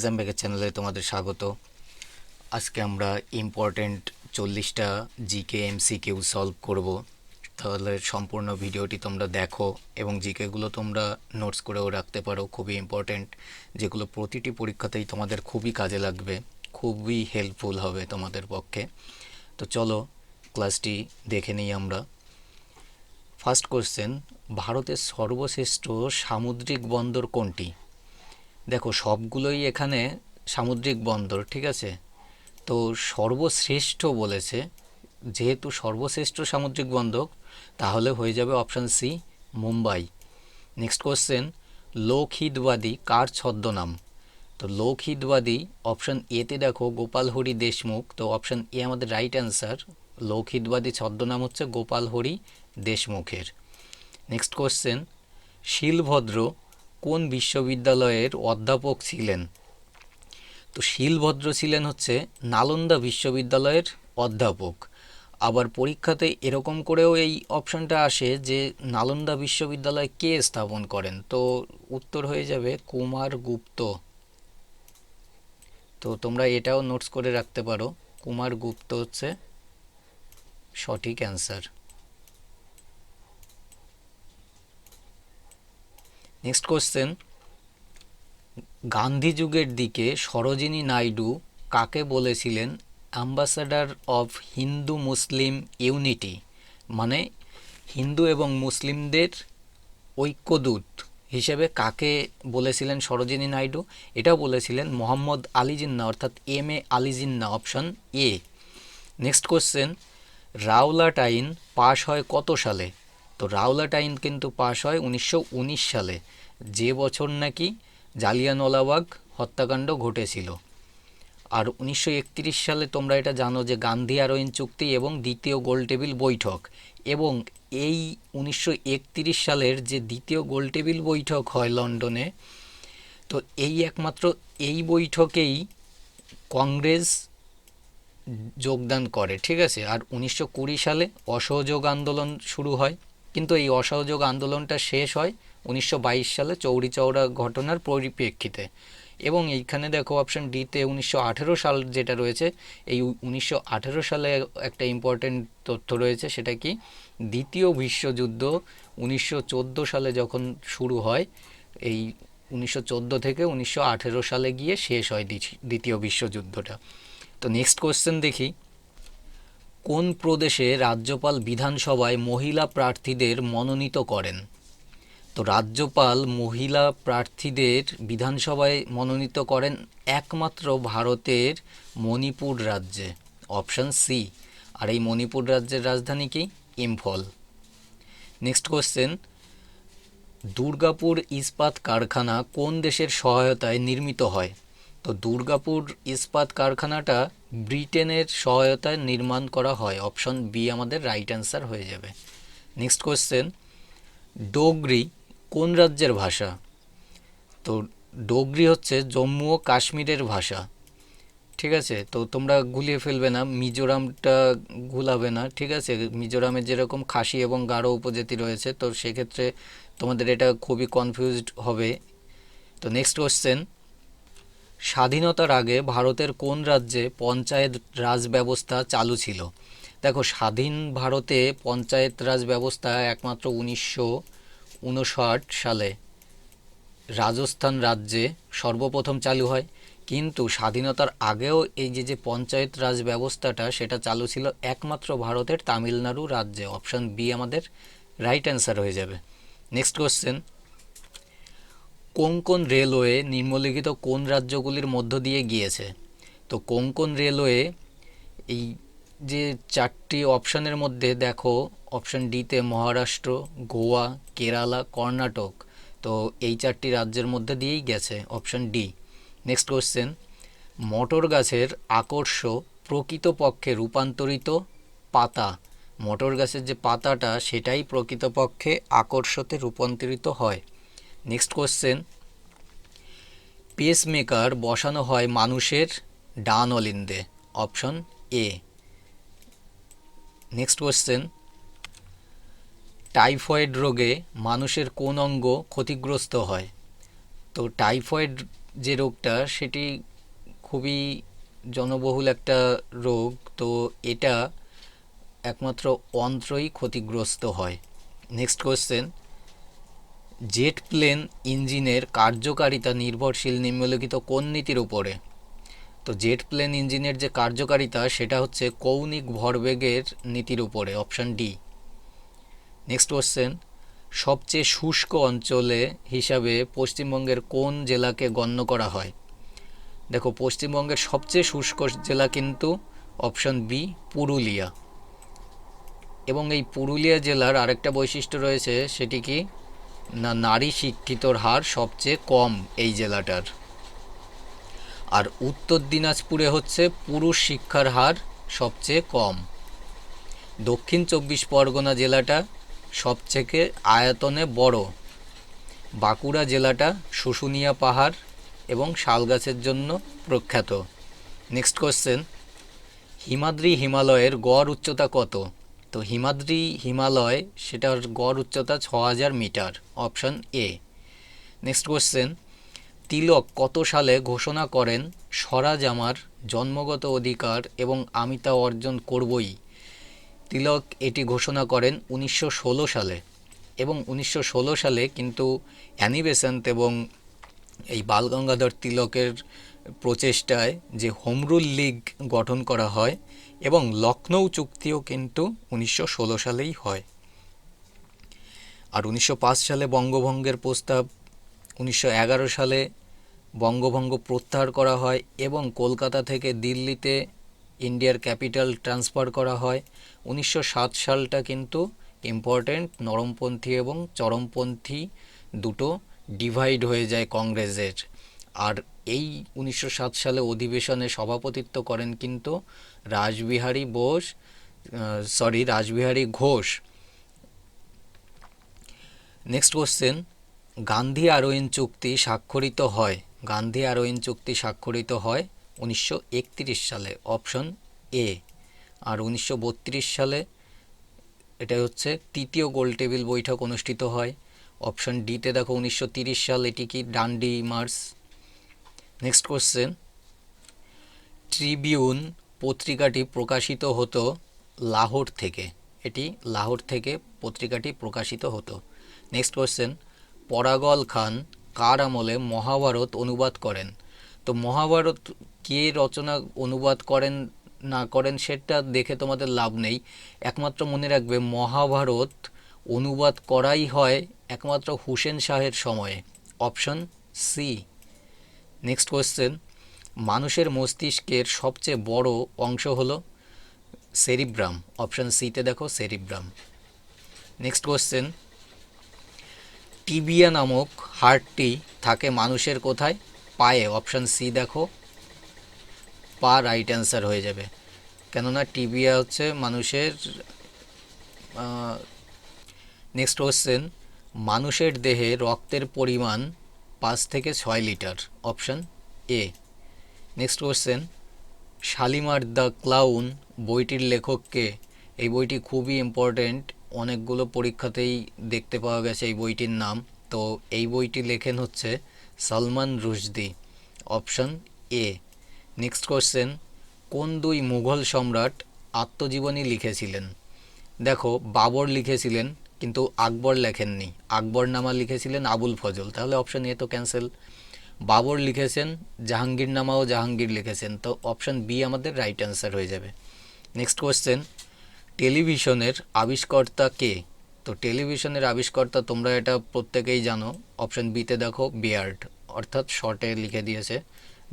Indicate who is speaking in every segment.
Speaker 1: Exam ব্যাগের চ্যানেলে তোমাদের স্বাগত। আজকে আমরা ইম্পর্টেন্ট চল্লিশটা জিকে এমসি কিউ সলভ করব। তাহলে সম্পূর্ণ ভিডিওটি তোমরা দেখো এবং জিকেগুলো তোমরা নোটস করেও রাখতে পারো, খুবই ইম্পর্টেন্ট যেগুলো প্রতিটি পরীক্ষাতেই তোমাদের খুবই কাজে লাগবে, খুবই হেল্পফুল হবে তোমাদের পক্ষে। তো চলো ক্লাসটি দেখে নিই আমরা। ফার্স্ট কোশ্চেন ভারতের সর্বশ্রেষ্ঠ সামুদ্রিক বন্দর কোনটি? দেখো, সবগুলোই এখানে সামুদ্রিক বন্দর, ঠিক আছে? তো সর্বশ্রেষ্ঠ বলেছে, যেহেতু সর্বশ্রেষ্ঠ সামুদ্রিক বন্দর, তাহলে হয়ে যাবে option C Mumbai. Next question Lokhitwadi কার ছদ্মনাম? তো লোকহিতবাদী অপশান এতে দেখো, গোপাল হরি দেশমুখ। তো অপশান এ আমাদের রাইট অ্যান্সার লোকহিতবাদী ছদ্মনাম হচ্ছে গোপাল হরি দেশমুখের। নেক্সট কোশ্চেন শিলভদ্র কোন বিশ্ববিদ্যালয়ের অধ্যাপক ছিলেন? তো শিলভদ্র ছিলেন হচ্ছে নালন্দা বিশ্ববিদ্যালয়ের অধ্যাপক। আবার পরীক্ষাতে এরকম করেও এই অপশনটা আসে যে নালন্দা বিশ্ববিদ্যালয় কে স্থাপন করেন? তো উত্তর হয়ে যাবে কুমার গুপ্ত। তো তোমরা এটাও নোটস করে রাখতে পারো। কুমার গুপ্ত হচ্ছে সঠিক অ্যান্সার নেক্সট কোশ্চেন গান্ধী যুগের দিকে সরোজিনী নাইডু কাকে বলেছিলেন? Ambassador of Hindu Muslim unity মানে হিন্দু এবং মুসলিমদের ঐক্যদূত হিসেবে কাকে বলেছিলেন সরোজিনী নাইডু? এটাও বলেছিলেন মোহাম্মদ আলী জিন্না অর্থাৎ M A Ali Jinnah option A next question Rowlatt আইন পাশ হয় কত সালে? তো রাওলাট আইন কিন্তু পাশ হয় উনিশশো উনিশ সালে। যে বছর নাকি জালিয়ানওয়ালাবাগ হত্যাকাণ্ড ঘটেছিল। আর উনিশশো একত্রিশ সালে তোমরা এটা জানো যে গান্ধী আরোইন চুক্তি এবং দ্বিতীয় গোলটেবিল বৈঠক। এবং এই উনিশশো একত্রিশ সালের যে দ্বিতীয় গোলটেবিল বৈঠক হয় লন্ডনে, তো এই একমাত্র এই বৈঠকেই কংগ্রেস যোগদান করে, ঠিক আছে? আর উনিশশো কুড়ি সালে অসহযোগ আন্দোলন শুরু হয়। কিন্তু এই অসহযোগ আন্দোলনটা শেষ হয় উনিশশো বাইশ সালে চৌরি চৌরা ঘটনার পরিপ্রেক্ষিতে। এবং এইখানে দেখো অপশন ডিতে উনিশশো আঠেরো সাল যেটা রয়েছে, এই উনিশশো আঠেরো সালে একটা ইম্পর্টেন্ট তথ্য রয়েছে, সেটা কি? দ্বিতীয় বিশ্বযুদ্ধ উনিশশো চোদ্দ সালে যখন শুরু হয়, এই উনিশশো চোদ্দ থেকে উনিশশো আঠেরো সালে গিয়ে শেষ হয় দ্বিতীয় বিশ্বযুদ্ধটা। তো নেক্সট কোশ্চেন দেখি। কোন প্রদেশে রাজ্যপাল বিধানসভায় মহিলা প্রার্থীদের মনোনীত করেন? তো রাজ্যপাল মহিলা প্রার্থীদের বিধানসভায় মনোনীত করেন একমাত্র ভারতের মণিপুর রাজ্যে। অপশান সি আর এই মণিপুর রাজ্যের রাজধানী কি? ইম্ফল। নেক্সট কোশ্চেন দুর্গাপুর ইস্পাত কারখানা কোন দেশের সহায়তায় নির্মিত হয়? তো দুর্গাপুর ইস্পাত কারখানাটা ব্রিটেনের সহায়তায় নির্মাণ করা হয়। অপশন বি আমাদের রাইট অ্যান্সার হয়ে যাবে। নেক্সট কোশ্চেন ডোগরি কোন রাজ্যের ভাষা? তো ডোগরি হচ্ছে জম্মু ও কাশ্মীরের ভাষা। ঠিক আছে? তো তোমরা গুলিয়ে ফেলবে না, মিজোরামটা গুলাবে না, ঠিক আছে? মিজোরামে যেরকম খাসি এবং গাঢ় উপজাতি রয়েছে, তো সেক্ষেত্রে তোমাদের এটা খুবই কনফিউজড হবে। তো নেক্সট কোশ্চেন স্বাধীনতার আগে ভারতের কোন রাজ্যে পঞ্চায়েত রাজ ব্যবস্থা চালু ছিল? দেখো, স্বাধীন ভারতে পঞ্চায়েত রাজ ব্যবস্থা একমাত্র উনিশশো উনষাট সালে। রাজস্থান রাজ্যে সর্বপ্রথম চালু হয়। কিন্তু স্বাধীনতার আগেও এই যে যে পঞ্চায়েত রাজ ব্যবস্থাটা, সেটা চালু ছিল একমাত্র ভারতের তামিলনাড়ু রাজ্যে। অপশান বি আমাদের রাইট অ্যান্সার হয়ে যাবে। নেক্সট কোশ্চেন কোঙ্কন রেলওয়ে নিম্নলিখিত কোন রাজ্যগুলির মধ্য দিয়ে গিয়েছে? তো কোঙ্কন রেলওয়ে এই যে চারটি অপশানের মধ্যে, দেখো, অপশান ডিতে মহারাষ্ট্র, গোয়া, কেরালা, কর্ণাটক, তো এই চারটি রাজ্যের মধ্যে দিয়েই গেছে অপশান ডি। নেক্সট কোশ্চেন মটর গাছের আকর্ষ প্রকৃতপক্ষে রূপান্তরিত পাতা। মটর গাছের যে পাতাটা, সেটাই প্রকৃতপক্ষে আকর্ষতে রূপান্তরিত হয়। নেক্সট কোশ্চেন পেসমেকার বসানো হয় মানুষের ডান অলিন্দে option A next question typhoid রোগে মানুষের কোন অঙ্গ ক্ষতিগ্রস্ত হয়? তো টাইফয়েড যে রোগটা, সেটি খুবই জনবহুল একটা রোগ। তো এটা একমাত্র অন্ত্রই ক্ষতিগ্রস্ত হয়। নেক্সট কোশ্চেন জেট প্লেন ইঞ্জিনের কার্যকারিতা নির্ভরশীল নিম্নলিখিত কোন নীতির উপরে? তো জেট প্লেন ইঞ্জিনের যে কার্যকারিতা, সেটা হচ্ছে কৌণিক ভরবেগের নীতির উপরে, অপশান ডি। নেক্সট কোশ্চেন সবচেয়ে শুষ্ক অঞ্চলে হিসাবে পশ্চিমবঙ্গের কোন জেলাকে গণ্য করা হয়? দেখো, পশ্চিমবঙ্গের সবচেয়ে শুষ্ক জেলা কিন্তু অপশান বি, পুরুলিয়া। এবং এই পুরুলিয়া জেলার আরেকটা বৈশিষ্ট্য রয়েছে, সেটি কি? নারী শিক্ষিতর হার সবচেয়ে কম এই জেলাটার। আর উত্তর দিনাজপুরে হচ্ছে পুরুষ শিক্ষার হার সবচেয়ে কম। দক্ষিণ চব্বিশ পরগনা জেলাটা সবথেকে আয়তনে বড়। বাঁকুড়া জেলাটা শুশুনিয়া পাহাড় এবং শালগাছের জন্য প্রখ্যাত। নেক্সট কোশ্চেন হিমাদ্রি হিমালয়ের গড় উচ্চতা কত? তো হিমাদ্রি হিমালয়, সেটার গড় উচ্চতা ছ হাজার metre, option A. Next question Tilak কত সালে ঘোষণা করেন, স্বরাজ আমার, জন্মগত অধিকার এবং আমি তা অর্জন করবই? তিলক এটি ঘোষণা করেন উনিশশো ষোলো সালে এবং উনিশশো ষোলো সালে কিন্তু অ্যানি বেসান্ত এবং এই বালগঙ্গাধর তিলকের প্রচেষ্টায় যে হোমরুল লীগ গঠন করা হয় এবং লখনৌ চুক্তিও কিন্তু উনিশশো ষোলো সালেই হয়। আর উনিশশো পাঁচ সালে বঙ্গভঙ্গের প্রস্তাব, উনিশশো এগারো সালে বঙ্গভঙ্গ প্রত্যাহার করা হয় এবং কলকাতা থেকে দিল্লিতে ইন্ডিয়ার ক্যাপিটাল ট্রান্সফার করা হয়। উনিশশো সাত সালটা কিন্তু ইম্পর্ট্যান্ট নরমপন্থী এবং চরমপন্থী দুটো ডিভাইড হয়ে যায় কংগ্রেসের। আর এই উনিশশো সাত সালে অধিবেশনে সভাপতিত্ব করেন কিন্তু Rashbehari Bose sorry Rashbehari Ghosh. Next question Gandhi Irwin চুক্তি স্বাক্ষরিত হয়। গান্ধী আরোইন চুক্তি স্বাক্ষরিত হয় উনিশশো একত্রিশ সালে অপশন এ আর উনিশশো বত্রিশ সালে এটা হচ্ছে তৃতীয় গোল টেবিল বৈঠক অনুষ্ঠিত হয়। অপশন ডিতে দেখো উনিশশো সাল, এটি কি Dandi March? Next question Tribune পত্রিকাটি প্রকাশিত হতো লাহোর থেকে। এটি লাহোর থেকে পত্রিকাটি প্রকাশিত হতো। নেক্সট কোশ্চেন পরাগল খান কার আমলে মহাভারত অনুবাদ করেন? তো মহাভারত কে রচনা অনুবাদ করেন, না করেন সেটা দেখে তোমাদের লাভ নেই। একমাত্র মনে রাখবে মহাভারত অনুবাদ করাই হয় একমাত্র হুসেন শাহের সময়ে। অপশন সি নেক্সট কোয়েশ্চেন মানুষের মস্তিষ্কের সবচেয়ে বড় অংশ হলো সেরিব্রাম। অপশান সিতে দেখো, সেরিব্রাম। নেক্সট কোশ্চেন টিবিয়া নামক হার্টটি থাকে মানুষের কোথায়? পায়ে। অপশান সি দেখো। পা রাইট অ্যান্সার হয়ে যাবে। কেননা টিবিয়া হচ্ছে মানুষের নেক্সট কোশ্চেন মানুষের দেহে রক্তের পরিমাণ পাঁচ থেকে ছয় litre. Option A next question Shalimar the Clown বইটির লেখককে, এই বইটি খুবই ইম্পর্ট্যান্ট অনেকগুলো পরীক্ষাতেই দেখতে পাওয়া গেছে এই বইটির নাম। তো এই বইটি লেখেন হচ্ছে Salman Rushdie. Option A next question কোন দুই মুঘল সম্রাট আত্মজীবনী লিখেছিলেন? দেখো, বাবর লিখেছিলেন, কিন্তু আকবর লেখেননি। আকবর নামা লিখেছিলেন আবুল ফজল। তাহলে অপশন এ তো ক্যান্সেল বাবর লিখেছেন জাহাঙ্গীর নামাও জাহাঙ্গীর লিখেছেন। তো অপশান বি আমাদের রাইট অ্যান্সার হয়ে যাবে। নেক্সট কোশ্চেন টেলিভিশনের আবিষ্কর্তা কে? তো টেলিভিশনের আবিষ্কর্তা তোমরা এটা প্রত্যেকেই জানো। অপশান বিতে দেখো বিয়ার্ড অর্থাৎ শর্টে লিখে দিয়েছে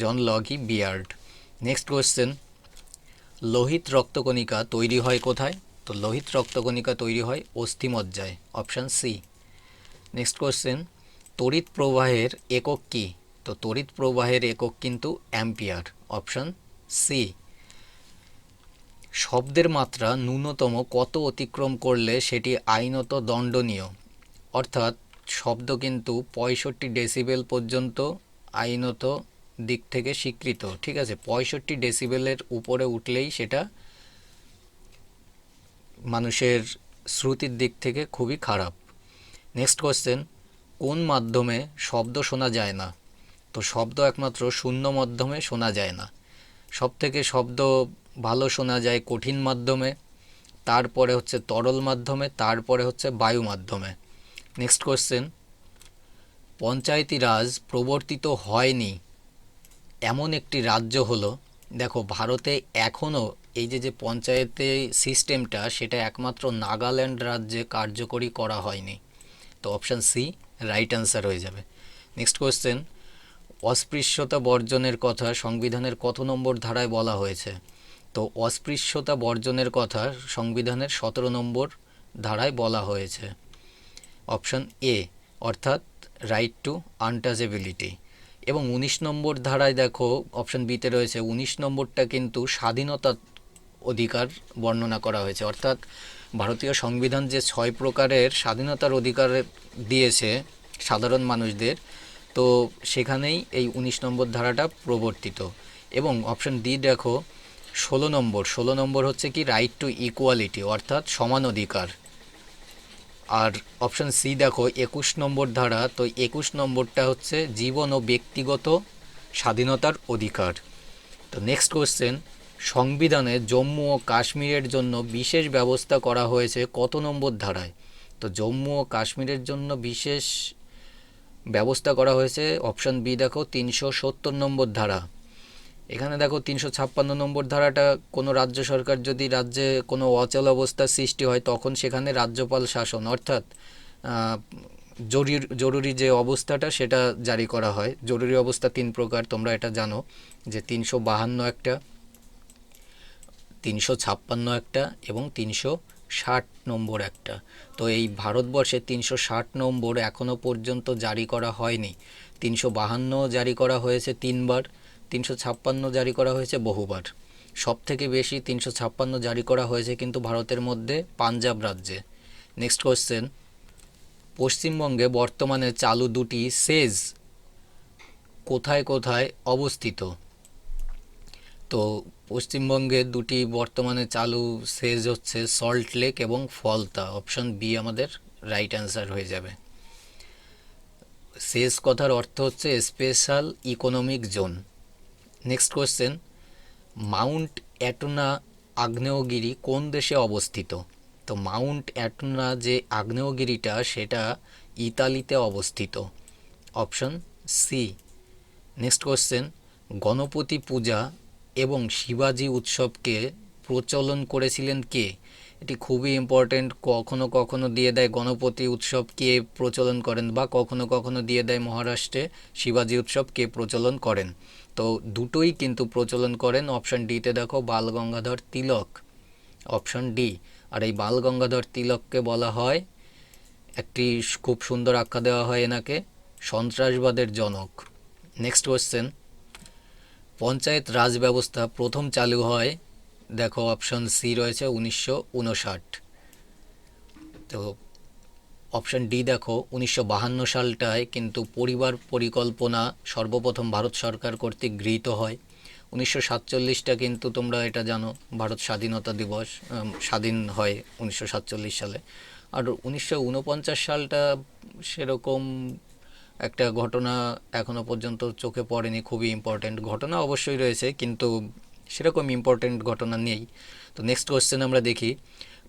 Speaker 1: John Logie Baird next question লোহিত রক্তকণিকা তৈরি হয় কোথায়? তো লোহিত রক্তকণিকা তৈরি হয় অস্থিমজ্জায় অপশান সি নেক্সট কোয়েশ্চেন তড়িৎ প্রবাহের একক কী? তো তড়িৎ প্রবাহের একক কিন্তু অ্যাম্পিয়ার, অপশান সি। শব্দের মাত্রা ন্যূনতম কত অতিক্রম করলে সেটি আইনত দণ্ডনীয়? অর্থাৎ শব্দ কিন্তু পঁয়ষট্টি ডেসিবেল পর্যন্ত আইনত দিক থেকে স্বীকৃত, ঠিক আছে? পঁয়ষট্টি ডেসিবেলের উপরে উঠলেই সেটা মানুষের শ্রুতির দিক থেকে খুবই খারাপ। নেক্সট কোশ্চেন, কোন মাধ্যমে শব্দ শোনা যায় না? তো শব্দ একমাত্র শূন্য মাধ্যমে শোনা যায় না। সব থেকে শব্দ ভালো শোনা যায় কঠিন মাধ্যমে, তারপরে হচ্ছে তরল মাধ্যমে, তারপরে হচ্ছে বায়ু মাধ্যমে। নেক্সট কোশ্চেন পঞ্চায়েতি রাজ প্রবর্তিত হয়নি। এমন একটি রাজ্য হলো, দেখো ভারতে এখনও এই যে যে পঞ্চায়েতে সিস্টেমটা, সেটা একমাত্র নাগাল্যান্ড রাজ্যে কার্যকরী করা হয়নি। তো অপশান সি রাইট অ্যান্সার হয়ে যাবে। নেক্সট কোয়েশ্চেন অস্পৃশ্যতা বর্জনের কথা সংবিধানের কত নম্বর ধারায় বলা হয়েছে? তো অস্পৃশ্যতা বর্জনের কথা সংবিধানের সতেরো নম্বর ধারায় বলা হয়েছে। অপশান এ, অর্থাৎ রাইট টু আনটাচেবিলিটি এবং উনিশ নম্বর ধারায় দেখো, অপশান বিতে রয়েছে, উনিশ নম্বরটা কিন্তু স্বাধীনতার অধিকার বর্ণনা করা হয়েছে। অর্থাৎ ভারতীয় সংবিধান যে ছয় প্রকারের স্বাধীনতার অধিকার দিয়েছে সাধারণ মানুষদের তো সেখানেই এই উনিশ নম্বর ধারাটা প্রবর্তিত। এবং অপশান ডি দেখো, ষোলো নম্বর। ষোলো নম্বর হচ্ছে কি রাইট টু ইকুয়ালিটি অর্থাৎ সমান অধিকার। আর অপশান সি দেখো, একুশ নম্বর ধারা, তো একুশ নম্বরটা হচ্ছে জীবন ও ব্যক্তিগত স্বাধীনতার অধিকার। তো নেক্সট কোশ্চেন সংবিধানে জম্মু ও কাশ্মীরের জন্য বিশেষ ব্যবস্থা করা হয়েছে কত নম্বর ধারায়? তো জম্মু ও কাশ্মীরের জন্য বিশেষ ব্যবস্থা করা হয়েছে অপশান বি দেখো তিনশো সত্তর নম্বর ধারা। এখানে দেখো তিনশো ছাপ্পান্ন নম্বর ধারাটা, কোনো রাজ্য সরকার যদি রাজ্যে কোনো অচল অবস্থার সৃষ্টি হয়, তখন সেখানে রাজ্যপাল শাসন, অর্থাৎ জরুরি জরুরি যে অবস্থাটা সেটা জারি করা হয়। জরুরি অবস্থা তিন প্রকার, তোমরা এটা জানো যে তিনশো বাহান্ন একটা, তিনশো ছাপ্পান্ন একটা এবং তিনশো ষাট নম্বর একটা। তো এই ভারতবর্ষে তিনশো ষাট নম্বর এখনও পর্যন্ত জারি করা হয়নি। তিনশো বাহান্ন জারি করা হয়েছে তিনবার, তিনশো ছাপ্পান্ন জারি করা হয়েছে বহুবার। সব থেকে বেশি তিনশো ছাপ্পান্ন জারি করা হয়েছে কিন্তু ভারতের মধ্যে পাঞ্জাব রাজ্যে। নেক্সট কোশ্চেন পশ্চিমবঙ্গে বর্তমানে চালু দুটি সেজ কোথায় কোথায় অবস্থিত? তো পশ্চিমবঙ্গে দুটি বর্তমানে চালু সেজ হচ্ছে সল্ট লেক এবং ফলতা। অপশন বি আমাদের রাইট অ্যান্সার হয়ে যাবে। সেজ কথার অর্থ হচ্ছে special economic zone. Next question, Mount Etna আগ্নেয়গিরি কোন দেশে অবস্থিত? তো মাউন্ট অ্যাটোনা যে আগ্নেয়গিরিটা, সেটা ইতালিতে অবস্থিত। Option C. Next question Ganapati Puja এবং শিবাজি উৎসবকে প্রচলন করেছিলেন কে? এটি খুবই ইম্পর্টেন্ট কখনো কখনো দিয়ে দেয় গণপতি উৎসব কে প্রচলন করেন বা কখনো কখনো দিয়ে দেয় মহারাষ্ট্রে শিবাজি উৎসব কে প্রচলন করেন। তো দুটোই কিন্তু প্রচলন করেন। অপশন ডিতে দেখো, বাল গঙ্গাধর তিলক। অপশন ডি আর এই বাল গঙ্গাধর তিলককে বলা হয়, একটি খুব সুন্দর আখ্যা দেওয়া হয় এনাকে, সন্ত্রাসবাদের জনক। নেক্সট কোশ্চেন পঞ্চায়েত রাজ ব্যবস্থা প্রথম চালু হয়, দেখো অপশন সি রয়েছে উনিশশো উনষাট। তো অপশন ডি দেখো, উনিশশো সালটায় কিন্তু পরিবার পরিকল্পনা সর্বপ্রথম ভারত সরকার কর্তৃক গৃহীত হয়। উনিশশো সাতচল্লিশটা কিন্তু তোমরা এটা জানো, ভারত স্বাধীনতা দিবস স্বাধীন হয় উনিশশো সাতচল্লিশ সালে। আর উনিশশো উনপঞ্চাশ সালটা সেরকম একটা ঘটনা এখনও পর্যন্ত চোখে পড়েনি, খুবই ইম্পর্টেন্ট ঘটনা অবশ্যই রয়েছে, কিন্তু সেরকম ইম্পর্টেন্ট ঘটনা নেই। তো নেক্সট কোশ্চেন আমরা দেখি,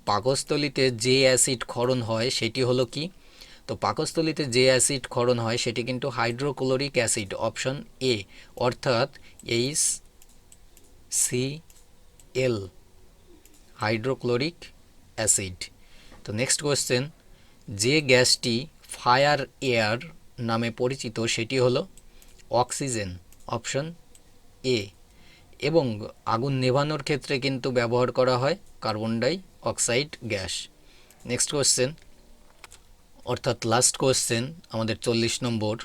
Speaker 1: পাকস্থলিতে যে অ্যাসিড ক্ষরণ হয় সেটি হলো কি? তো পাকস্থলিতে যে অ্যাসিড ক্ষরণ হয় সেটি কিন্তু হাইড্রোক্লোরিক অ্যাসিড অপশন এ অর্থাৎ H C L hydrochloric acid তো নেক্সট কোয়েশ্চেন যে গ্যাসটি ফায়ার এয়ার নামে পরিচিত সেটি হলো অক্সিজেন, অপশন এ। এবং আগুন নেভানোর ক্ষেত্রে কিন্তু ব্যবহার করা হয় carbon dioxide gas. Next question অর্থাৎ লাস্ট কোশ্চেন আমাদের চল্লিশ নম্বর।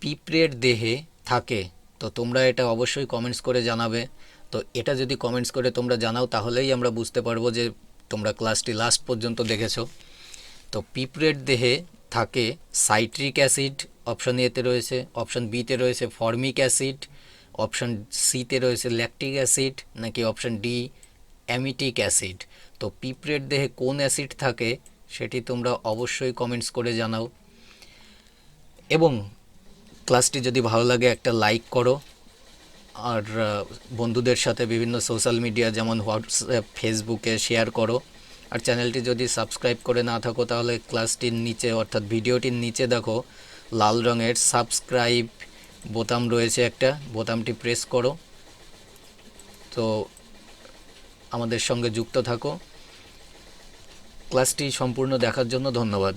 Speaker 1: পিঁপড়ের দেহে থাকে, তো তোমরা এটা অবশ্যই কমেন্টস করে জানাবে। তো এটা যদি কমেন্টস করে তোমরা জানাও, তাহলেই আমরা বুঝতে পারব যে তোমরা ক্লাসটি লাস্ট পর্যন্ত দেখেছ। তো পিঁপড়ের দেহে থাকে সাইট্রিক অ্যাসিড অপশন এতে রয়েছে, অপশন বিতে রয়েছে ফর্মিক অ্যাসিড, অপশন সিতে রয়েছে ল্যাকটিক অ্যাসিড নাকি অপশন ডি অ্যামিটিক অ্যাসিড। তো পিঁপড়ের দেহে কোন অ্যাসিড থাকে সেটি তোমরা অবশ্যই কমেন্টস করে জানাও। এবং ক্লাসটি যদি ভালো লাগে একটা লাইক করো। আর বন্ধুদের সাথে বিভিন্ন সোশ্যাল মিডিয়া যেমন হোয়াটসঅ্যাপ, ফেসবুকে শেয়ার করো। আর চ্যানেলটি যদি সাবস্ক্রাইব করে না থাকো, তাহলে ক্লাসটির নিচে, অর্থাৎ ভিডিওটির নিচে দেখো, লাল রঙের সাবস্ক্রাইব বোতাম রয়েছে একটা। বোতামটি প্রেস করো। তো আমাদের সঙ্গে যুক্ত থাকো। ক্লাসটি সম্পূর্ণ দেখার জন্য ধন্যবাদ।